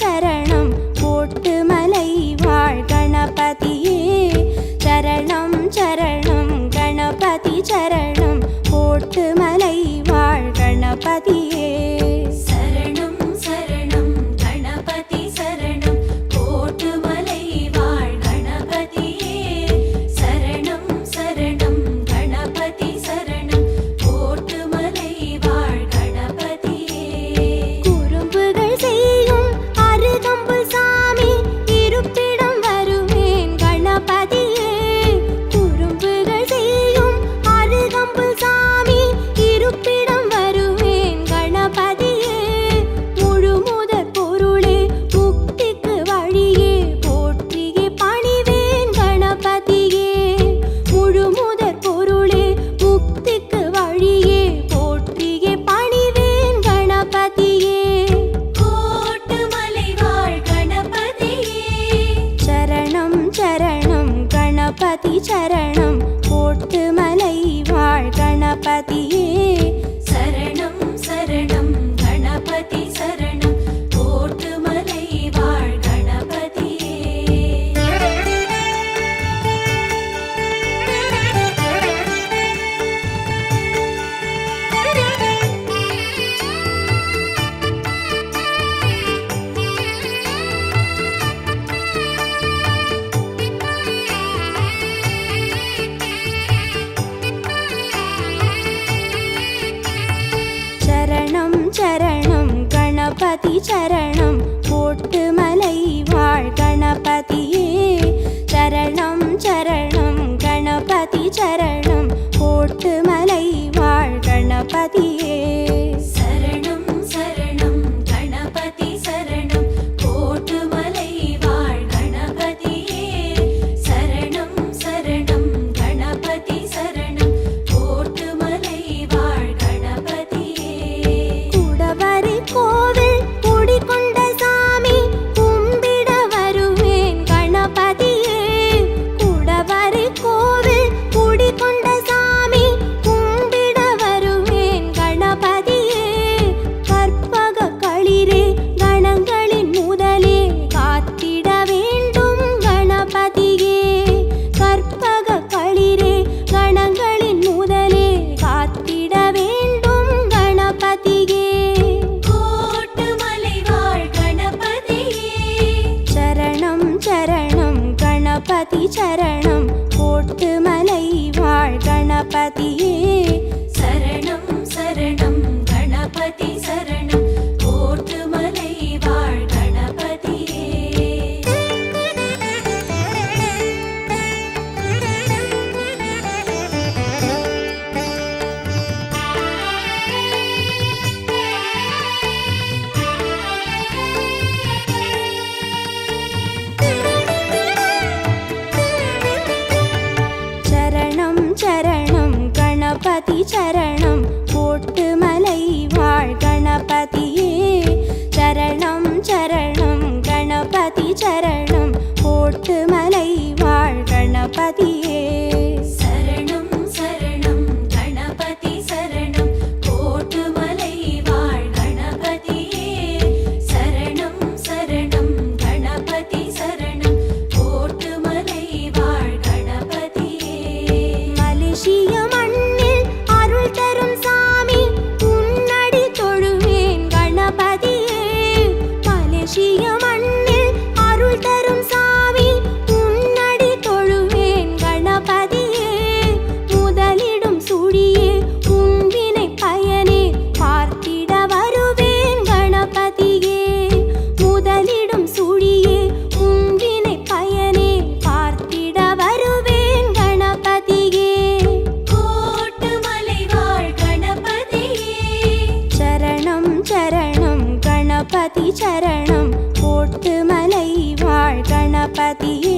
ശരണം ti. ചരണ पतिये ചരൺ கணபதி சரணம் கோட்டுமலை வாழ். கணபதியே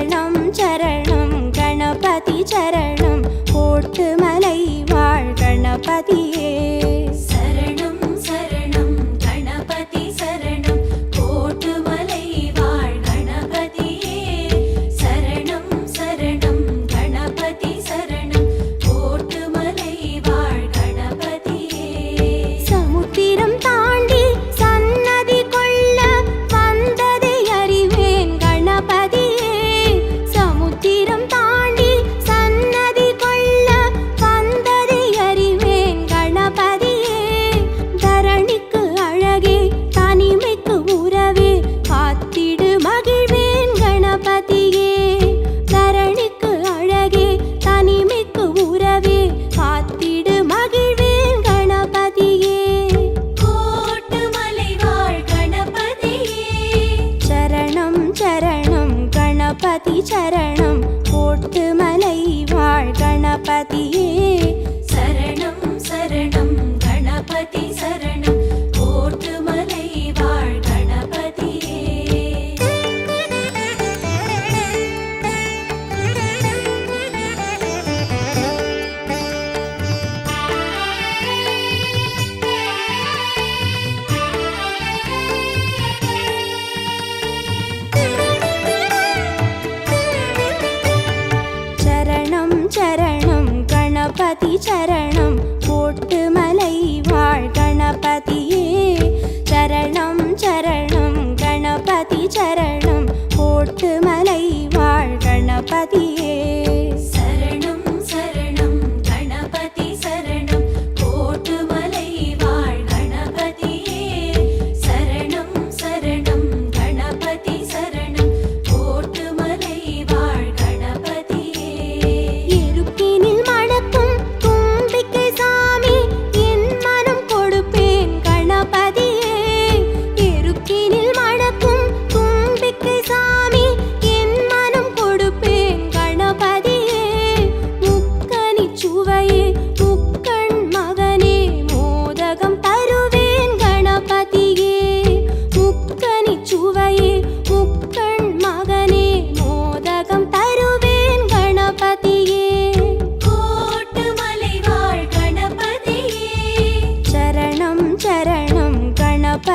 शरणं शरणं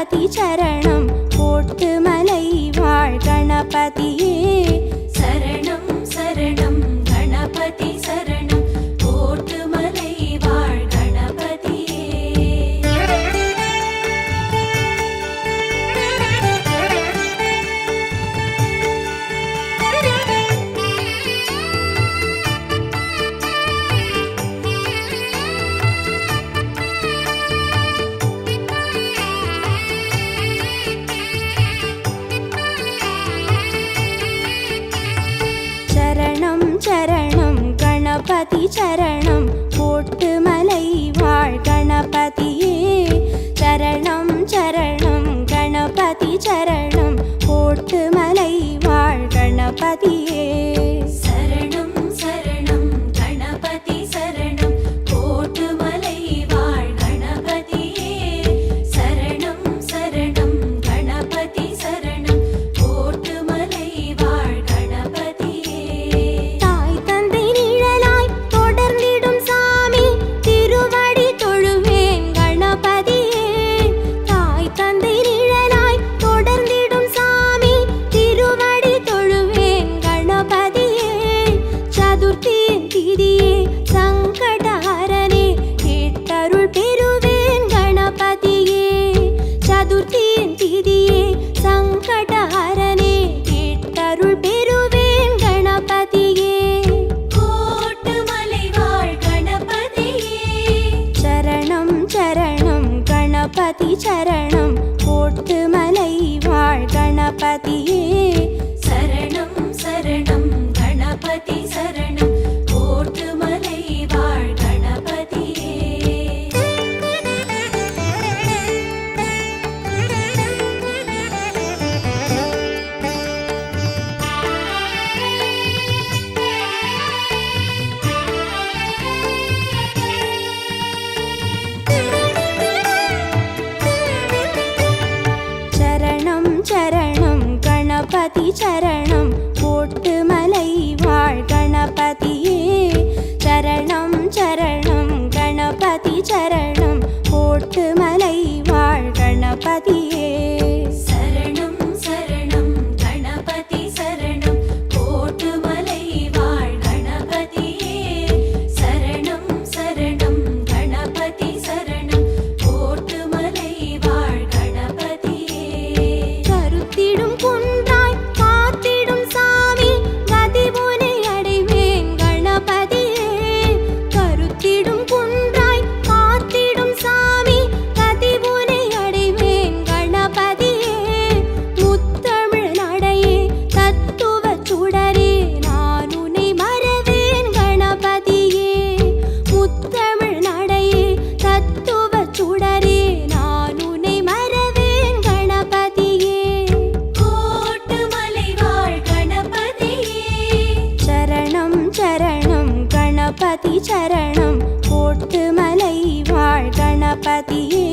கணபதி சரணம் போட்டு மலை வாழ் கணபதியே. சரணம் கோட்டுமலை வாழ் கணபதியே. சரணம் கோட்டுமலை வாழ் கணபதியே.